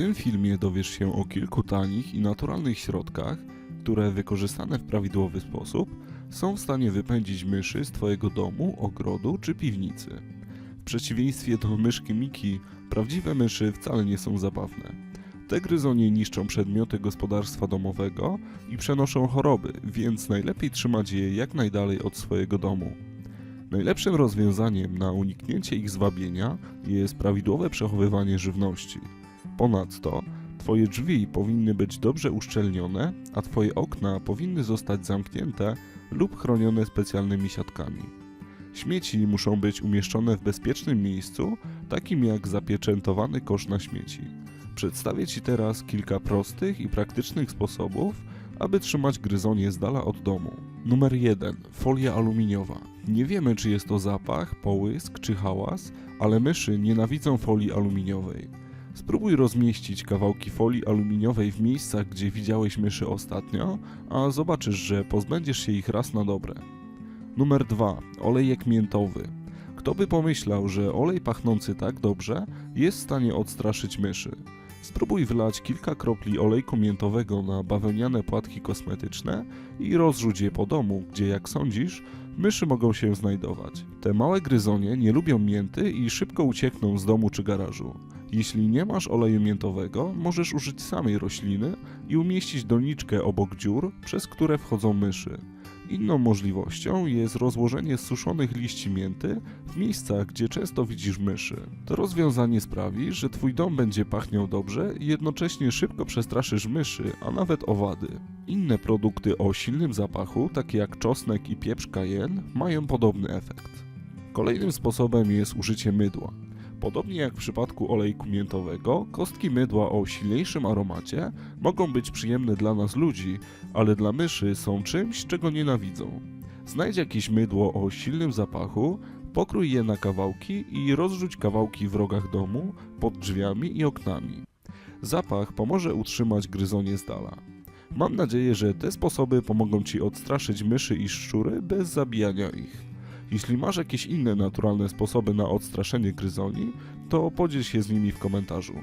tym filmie dowiesz się o kilku tanich i naturalnych środkach, które wykorzystane w prawidłowy sposób są w stanie wypędzić myszy z Twojego domu, ogrodu czy piwnicy. W przeciwieństwie do myszki Miki, prawdziwe myszy wcale nie są zabawne. Te gryzonie niszczą przedmioty gospodarstwa domowego i przenoszą choroby, więc najlepiej trzymać je jak najdalej od swojego domu. Najlepszym rozwiązaniem na uniknięcie ich zwabienia jest prawidłowe przechowywanie żywności. Ponadto Twoje drzwi powinny być dobrze uszczelnione, a Twoje okna powinny zostać zamknięte lub chronione specjalnymi siatkami. Śmieci muszą być umieszczone w bezpiecznym miejscu, takim jak zapieczętowany kosz na śmieci. Przedstawię Ci teraz kilka prostych i praktycznych sposobów, aby trzymać gryzonie z dala od domu. Numer 1. Folia aluminiowa. Nie wiemy, czy jest to zapach, połysk czy hałas, ale myszy nienawidzą folii aluminiowej. Spróbuj rozmieścić kawałki folii aluminiowej w miejscach, gdzie widziałeś myszy ostatnio, a zobaczysz, że pozbędziesz się ich raz na dobre. Numer 2. Olejek miętowy. Kto by pomyślał, że olej pachnący tak dobrze jest w stanie odstraszyć myszy? Spróbuj wlać kilka kropli olejku miętowego na bawełniane płatki kosmetyczne i rozrzuć je po domu, gdzie jak sądzisz, myszy mogą się znajdować. Te małe gryzonie nie lubią mięty i szybko uciekną z domu czy garażu. Jeśli nie masz oleju miętowego, możesz użyć samej rośliny i umieścić doniczkę obok dziur, przez które wchodzą myszy. Inną możliwością jest rozłożenie suszonych liści mięty w miejscach, gdzie często widzisz myszy. To rozwiązanie sprawi, że twój dom będzie pachniał dobrze i jednocześnie szybko przestraszysz myszy, a nawet owady. Inne produkty o silnym zapachu, takie jak czosnek i pieprz cayenne, mają podobny efekt. Kolejnym sposobem jest użycie mydła. Podobnie jak w przypadku olejku miętowego, kostki mydła o silniejszym aromacie mogą być przyjemne dla nas ludzi, ale dla myszy są czymś, czego nienawidzą. Znajdź jakieś mydło o silnym zapachu, pokrój je na kawałki i rozrzuć kawałki w rogach domu, pod drzwiami i oknami. Zapach pomoże utrzymać gryzonie z dala. Mam nadzieję, że te sposoby pomogą Ci odstraszyć myszy i szczury bez zabijania ich. Jeśli masz jakieś inne naturalne sposoby na odstraszenie gryzoni, to podziel się z nimi w komentarzu.